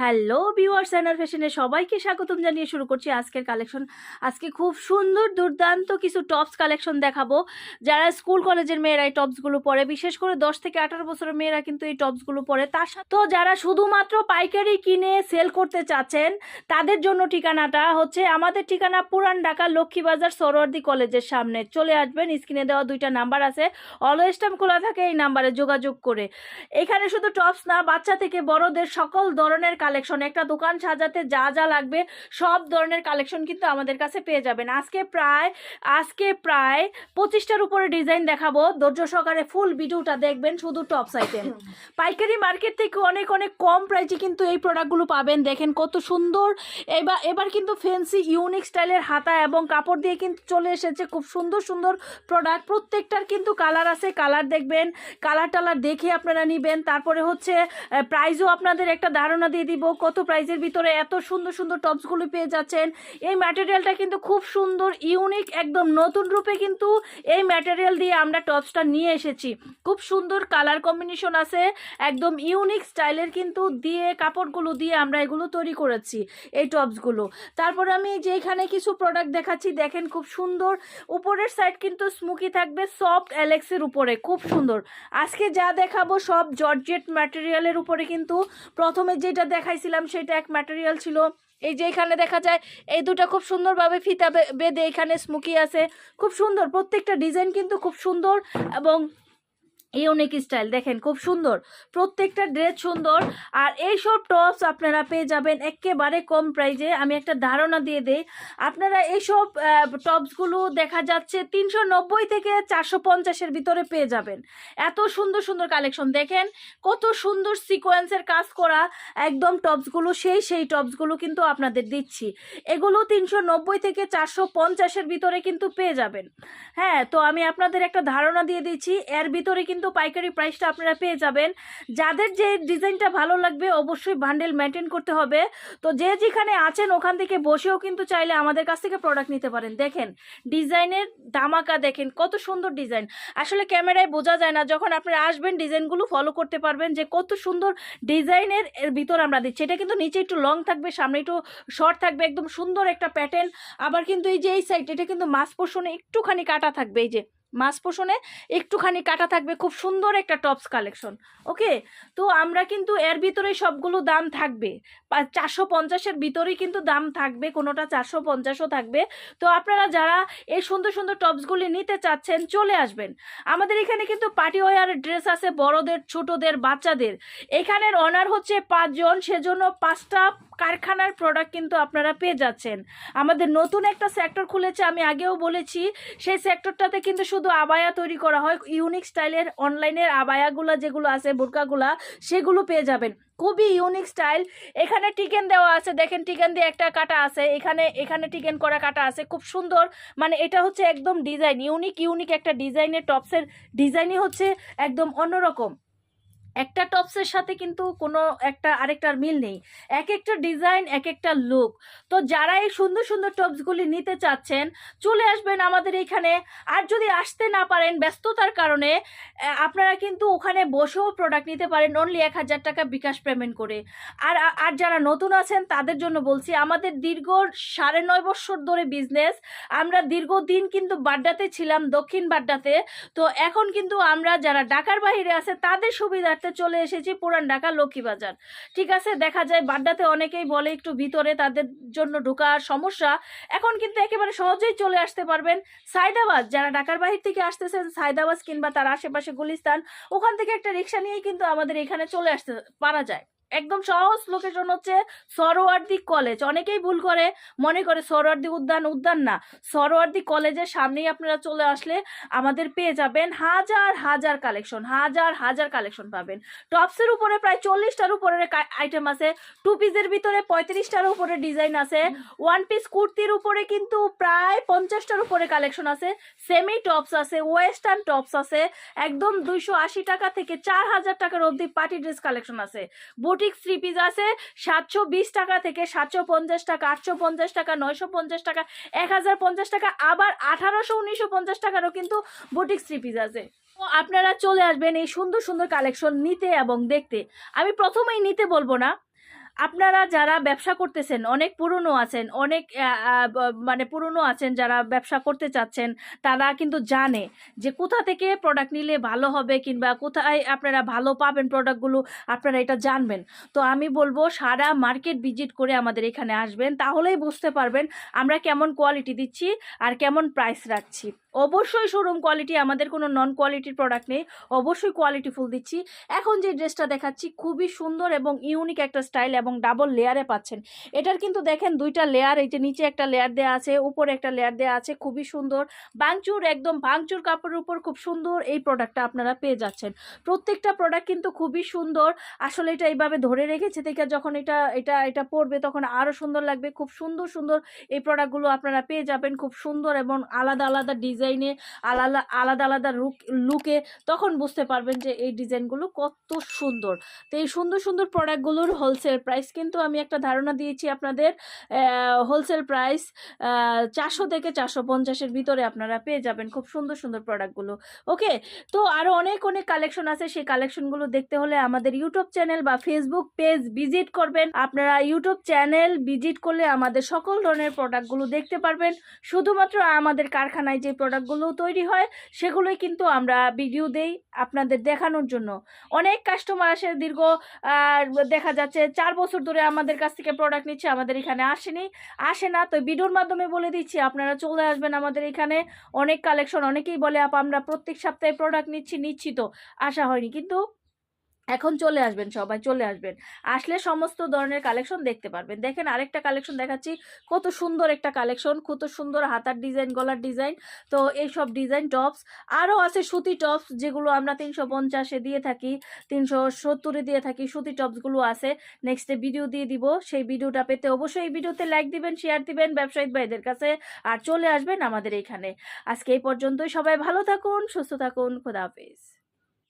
Hello viewers and ফ্যাশনে সবাইকে স্বাগতম জানিয়ে শুরু করছি আজকের কালেকশন আজকে খুব সুন্দর, দুর্দান্ত কিছু টপস কালেকশন দেখাবো। যারা স্কুল কলেজের মেয়েরা এই টপসগুলো পরে, বিশেষ করে দশ থেকে আঠারো বছরের মেয়েরা কিন্তু এই টপসগুলো পরে। তার সাথে যারা শুধুমাত্র পাইকারি কিনে সেল করতে চাচ্ছেন, তাদের জন্য ঠিকানাটা হচ্ছে আমাদের ঠিকানা পুরান ঢাকা লক্ষ্মীবাজার সরোয়ার্দি কলেজের সামনে। চলে আসবেন স্ক্রিনে দেওয়া দুইটা নাম্বার আছে। অলওয়েজ টাইম খোলা থাকে, এই নাম্বারে যোগাযোগ করে। এখানে শুধু টপস না, বাচ্চা থেকে বড়দের সকল ধরনের কালেকশন একটা দোকান সাজাতে যা যা লাগবে, সব ধরনের কালেকশন কিন্তু আমাদের কাছে পেয়ে যাবেন। আজকে প্রায় আজকে প্রায় পঁচিশটার উপরে ডিজাইন দেখাবো। ধৈর্য সহকারে ফুল ভিডিওটা দেখবেন শুধু টপ আইটেম পাইকারি মার্কেট থেকে অনেক অনেক কম প্রাইসে কিন্তু এই প্রোডাক্টগুলো পাবেন। দেখেন কত সুন্দর। এবার এবার কিন্তু ফেন্সি ইউনিক স্টাইলের হাতা এবং কাপড় দিয়ে কিন্তু চলে এসেছে খুব সুন্দর সুন্দর প্রোডাক্ট প্রত্যেকটার কিন্তু কালার আছে কালার দেখবেন। কালার টালার দেখে আপনারা নিবেন। তারপরে হচ্ছে প্রাইজও আপনাদের একটা ধারণা দিয়ে দিব, কত প্রাইজের ভিতরে এত সুন্দর সুন্দর টপসগুলো পেয়ে যাচ্ছেন। এই ম্যাটেরিয়ালটা কিন্তু খুব সুন্দর ইউনিক একদম নতুন রূপে কিন্তু এই ম্যাটেরিয়াল দিয়ে আমরা টপসটা নিয়ে এসেছি। খুব সুন্দর কালার কম্বিনেশন আছে, একদম ইউনিক স্টাইলের কিন্তু দিয়ে, কাপড়গুলো দিয়ে আমরা এগুলো তৈরি করেছি, এই টপসগুলো তারপরে আমি যে এখানে কিছু প্রোডাক্ট দেখাচ্ছি, দেখেন খুব সুন্দর। উপরের সাইড কিন্তু স্মুকি থাকবে সফট অ্যালেক্সের উপরে, খুব সুন্দর। আজকে যা দেখাবো সব জর্জেট ম্যাটেরিয়ালের উপরে কিন্তু। প্রথমে যেটা দেখাইছিলাম, সেটা এক ম্যাটেরিয়াল ছিল। এই যে এখানে দেখা যায়, এই দুটো খুব সুন্দরভাবে ফিতা বেঁধে এখানে স্মুকি আছে। খুব সুন্দর, প্রত্যেকটা ডিজাইন কিন্তু খুব সুন্দর এবং ইউনিক স্টাইল দেখেন খুব সুন্দর। প্রত্যেকটা ড্রেস সুন্দর, আর এইসব টপস আপনারা পেয়ে যাবেন একেবারে কম প্রাইজে আমি একটা ধারণা দিয়ে দেই, আপনারা এইসব টপসগুলো দেখা যাচ্ছে তিনশো নব্বই থেকে চারশো পঞ্চাশের ভিতরে পেয়ে যাবেন। এত সুন্দর সুন্দর কালেকশন দেখেন কত সুন্দর সিকোয়েন্সের কাজ করা একদম টপসগুলো সেই সেই টপসগুলো কিন্তু আপনাদের দিচ্ছি। এগুলো তিনশো নব্বই থেকে চারশো পঞ্চাশের ভিতরে কিন্তু পেয়ে যাবেন। হ্যাঁ তো আমি আপনাদের একটা ধারণা দিয়ে দিচ্ছি, এর ভিতরে কিন্তু পাইকারি প্রাইসটা আপনারা পেয়ে যাবেন। যাদের যে ডিজাইনটা ভালো লাগবে, অবশ্যই বান্ডেল মেনটেন করতে হবে। তো যে যেখানে আছেন, ওখান থেকে বসেও কিন্তু চাইলে আমাদের কাছ থেকে প্রোডাক্ট নিতে পারেন। দেখেন ডিজাইনের দামাকা দেখেন, কত সুন্দর ডিজাইন আসলে ক্যামেরায় বোঝা যায় না, যখন আপনারা আসবেন ডিজাইনগুলো ফলো করতে পারবেন যে কত সুন্দর ডিজাইনের ভিতর আমরা দিচ্ছি। এটা কিন্তু নিচে একটু লং থাকবে, সামনে একটু শর্ট থাকবে, একদম সুন্দর একটা প্যাটার্ন আবার কিন্তু এই যে এই সাইড এটা কিন্তু মাছ পোষণে একটুখানি কাটা থাকবে, এই যে মাছ পোষণে একটুখানি কাটা থাকবে, খুব সুন্দর একটা টপস কালেকশন, ওকে? তো আমরা কিন্তু এর ভিতরে সবগুলো দাম থাকবে। চারশো পঞ্চাশের ভিতরেই কিন্তু দাম থাকবে, কোনোটা চারশো পঞ্চাশও থাকবে। তো আপনারা যারা এই সুন্দর সুন্দর টপসগুলি নিতে চাচ্ছেন, চলে আসবেন। আমাদের এখানে কিন্তু পার্টি ওয়ার ড্রেস আছে বড়দের, ছোটদের, বাচ্চাদের। এখানের অনার হচ্ছে পাঁচজন, সেজন্য পাঁচটা কারখানার প্রোডাক্ট কিন্তু আপনারা পেয়ে যাচ্ছেন। আমাদের নতুন একটা সেক্টর খুলেছে, আমি আগেও বলেছি, সেই সেক্টরটাতে কিন্তু শুধু আবায়া তৈরি করা হয় ইউনিক স্টাইলের অনলাইনের আবায়াগুলো যেগুলো আছে, বোরকাগুলা, সেগুলো পেয়ে যাবেন। খুবই ইউনিক স্টাইল এখানে টিকেন দেওয়া আছে, দেখেন টিকেন দিয়ে একটা কাটা আছে, এখানে এখানে টিকেন করা কাটা আছে, খুব সুন্দর মানে এটা হচ্ছে একদম ডিজাইন ইউনিক ইউনিক একটা ডিজাইনের টপসের ডিজাইনই হচ্ছে একদম অন্যরকম। একটা টপসের সাথে কিন্তু কোনো একটা আরেকটার মিল নেই। এক একটা ডিজাইন এক একটা লুক তো যারা এই সুন্দর সুন্দর টপসগুলি নিতে চাচ্ছেন, চলে আসবেন আমাদের এইখানে আর যদি আসতে না পারেন ব্যস্ততার কারণে আপনারা কিন্তু ওখানে বসেও প্রোডাক্ট নিতে পারেন অনলি এক হাজার টাকা বিকাশ পেমেন্ট করে। আর আর যারা নতুন আছেন, তাদের জন্য বলছি, আমাদের দীর্ঘ সাড়ে নয় বছর ধরে বিজনেস আমরা দীর্ঘদিন কিন্তু বাড্ডাতে ছিলাম, দক্ষিণ বাড্ডাতে। তো এখন কিন্তু আমরা যারা ঢাকার বাইরে আছে, তাদের সুবিধার্থে চলে এসেছি, পুরান ঢাকা লক্ষ্মীবাজার ঠিক আছে, দেখা যায় বাড্ডাতে অনেকেই বলে একটু ভিতরে তাদের জন্য ঢোকার সমস্যা। এখন কিন্তু একেবারে সহজেই চলে আসতে পারবেন সাইদাবাদ যারা ঢাকার বাহির থেকে আসতেছেন সাইদাবাদ কিংবা তার আশেপাশে গুলিস্তান, ওখান থেকে একটা রিক্সা নিয়েই কিন্তু আমাদের এখানে চলে আসতে পারা যায়। একদম সহজ লোকেশন হচ্ছে সরোয়ার্দি কলেজ অনেকেই ভুল করে, মনে করে সরোয়ার্দি উদ্যান উদ্যান না। সরোয়ার্দি কলেজের সামনেই আপনারা চলে আসলে আমাদের পেয়ে যাবেন হাজার হাজার কালেকশন হাজার হাজার কালেকশন পাবেন। টপসের উপরে প্রায় চল্লিশটার উপরে আইটেম আছে টু পিসের ভিতরে পঁয়ত্রিশটার উপরে ডিজাইন আছে ওয়ান পিস কুর্তির উপরে কিন্তু প্রায় পঞ্চাশটার উপরে কালেকশন আছে সেমি টপস আছে ওয়েস্টার্ন টপস আছে, একদম দুইশো আশি টাকা থেকে চার হাজার টাকার অবধি পার্টি ড্রেস কালেকশন আছে। বুটিক থ্রি পিস আছে, সাতশো বিশ টাকা থেকে সাতশো পঞ্চাশ টাকা, আটশো পঞ্চাশ টাকা, নয়শো পঞ্চাশ টাকা, এক হাজার পঞ্চাশ টাকা, আবার আঠারোশো উনিশশো পঞ্চাশ টাকারও কিন্তু বুটিক থ্রি পিস আছে। আপনারা চলে আসবেন এই সুন্দর সুন্দর কালেকশন নিতে এবং দেখতে। আমি প্রথমেই নিতে বলব না। আপনারা যারা ব্যবসা করতেছেন, অনেক পুরনো আছেন, অনেক মানে পুরনো আছেন যারা ব্যবসা করতে চাচ্ছেন, তারা কিন্তু জানে যে কোথা থেকে প্রোডাক্ট নিলে ভালো হবে কিংবা কোথায় আপনারা ভালো পাবেন প্রোডাক্টগুলো আপনারা এটা জানবেন। তো আমি বলব সারা মার্কেট ভিজিট করে আমাদের এখানে আসবেন, তাহলেই বুঝতে পারবেন আমরা কেমন কোয়ালিটি দিচ্ছি আর কেমন প্রাইস রাখছি। অবশ্যই শোরুম কোয়ালিটি আমাদের কোনো নন কোয়ালিটির প্রোডাক্ট নেই, অবশ্যই কোয়ালিটি ফুল দিচ্ছি। এখন যে ড্রেসটা দেখাচ্ছি, খুবই সুন্দর এবং ইউনিক একটা স্টাইল এবং ডাবল লেয়ারে পাচ্ছেন। এটার কিন্তু দেখেন দুইটা লেয়ার এই যে নিচে একটা লেয়ার দেওয়া আছে, উপরে একটা লেয়ার দেওয়া আছে, খুবই সুন্দর। বাংচুর একদম ভাঙচুর কাপড়ের উপর খুব সুন্দর এই প্রোডাক্টটা আপনারা পেয়ে যাচ্ছেন। প্রত্যেকটা প্রোডাক্ট কিন্তু খুবই সুন্দর। আসলে এটা এইভাবে ধরে রেখেছে থেকে যখন এটা এটা এটা পরবে তখন আরও সুন্দর লাগবে। খুব সুন্দর সুন্দর এই প্রোডাক্টগুলো আপনারা পেয়ে যাবেন। খুব সুন্দর এবং আলাদা আলাদা ডিজাইনে আলাদা আলাদা আলাদা লুক লুকে তখন বুঝতে পারবেন যে এই ডিজাইনগুলো কত সুন্দর। তো এই সুন্দর সুন্দর প্রোডাক্টগুলোর হোলসেল প্রাইস কিন্তু আমি একটা ধারণা দিয়েছি আপনাদের হোলসেল প্রাইস চারশো থেকে চারশো পঞ্চাশের ভিতরে আপনারা পেয়ে যাবেন খুব সুন্দর সুন্দর প্রোডাক্টগুলো। ওকে? তো আরও অনেক অনেক কালেকশন আছে, সেই কালেকশনগুলো দেখতে হলে আমাদের ইউটিউব চ্যানেল বা ফেসবুক পেজ ভিজিট করবেন। আপনারা ইউটিউব চ্যানেল ভিজিট করলে আমাদের সকল ধরনের প্রোডাক্টগুলো দেখতে পারবেন। শুধুমাত্র আমাদের কারখানায় যে প্রোডাক্টগুলো তৈরি হয়, সেগুলোই কিন্তু আমরা ভিডিও দেই আপনাদের দেখানোর জন্য। অনেক কাস্টমার আসে দীর্ঘ দেখা যাচ্ছে চার বছর ধরে আমাদের কাছ থেকে প্রোডাক্ট নিচ্ছে, আমাদের এখানে আসেনি। আসে না, তো ভিডিওর মাধ্যমে বলে দিচ্ছি, আপনারা চলে আসবেন আমাদের এখানে। অনেক কালেকশন অনেকেই বলে, আপ, আমরা প্রত্যেক সপ্তাহে প্রোডাক্ট নিচ্ছি নিচ্ছি তো। আসা হয়নি, কিন্তু এখন চলে আসবেন সবাই, চলে আসবেন। আসলে সমস্ত ধরনের কালেকশন দেখতে পারবেন। দেখেন আরেকটা কালেকশন দেখাচ্ছি, কত সুন্দর একটা কালেকশন কত সুন্দর হাতার ডিজাইন গলার ডিজাইন তো এইসব ডিজাইন টপস আরও আছে সুতি টপস যেগুলো আমরা তিনশো পঞ্চাশে দিয়ে থাকি, তিনশো সত্তরে দিয়ে থাকি, সুতি টপসগুলো আছে। নেক্সটে ভিডিও দিয়ে দিব, সেই ভিডিওটা পেতে অবশ্যই এই ভিডিওতে লাইক দিবেন শেয়ার দিবেন ব্যবসায়িক ভাইদের কাছে, আর চলে আসবেন আমাদের এখানে। আজকে এই পর্যন্তই, সবাই ভালো থাকুন, সুস্থ থাকুন, খোদা হাফিজ।